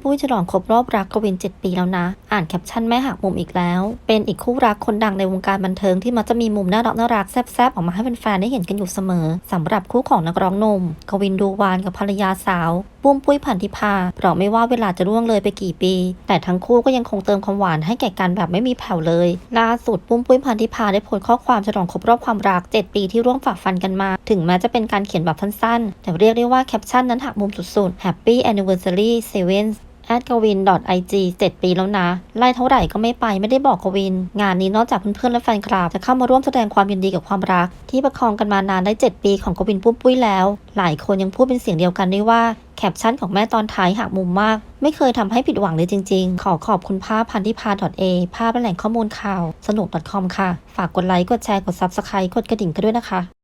ปุ้ยฉลองครบรอบรักกวิน 7 ปีแล้วนะ อ่านแคปชั่นแม่หักมุมอีกแล้ว เป็นอีกคู่รักคนดังในวงการบันเทิงที่มักจะมีมุมน่ารักน่ารักแซ่บๆออกมาให้แฟนๆได้เห็นกันอยู่เสมอสำหรับคู่ของนักร้องนมกวินดูวานกับภรรยาสาวปุ้มปุ้ยพันธิพาเพราะไม่ว่าเวลาจะล่วงเลยไปกี่ปี แต่ทั้งคู่ก็ยังคงเติมความหวานให้แก่กันแบบไม่มีแผ่วเลย ล่าสุดปุ้มปุ้ยพันธิพาได้โพสต์ข้อความฉลองครบรอบความรัก 7 ปีที่ร่วมฝ่าฟันกันมา ถึงแม้จะเป็นการเขียนแบบสั้นๆ แต่เรียกได้ว่าแคปชั่นนั้นหักมุมสุดๆ Happy Anniversary 7 แอดกวิน .ig 7 ปีแล้วนะ ไล่เท่าไหร่ก็ไม่ไปไม่ได้บอกกวิน งานนี้นอกจากเพื่อนๆและแฟนคลับ จะเข้ามาร่วมแสดงความยินดีกับความรัก ที่ประคองกันมานานได้ 7 ปีของกวินปุ้มปุ้ยแล้ว หลายคนยังพูดเป็นเสียงเดียวกันด้วยว่าแคปชั่นของแม่ตอนท้ายหักมุมมาก ไม่เคยทำให้ผิดหวังเลยจริงๆ ขอขอบคุณภาพพันธิพา .a ภาพเป็นแหล่งข้อมูลข่าว สนุก .com ค่ะ ฝากกดไลค์กดแชร์กด Subscribe กดกระดิ่งกันด้วยนะคะ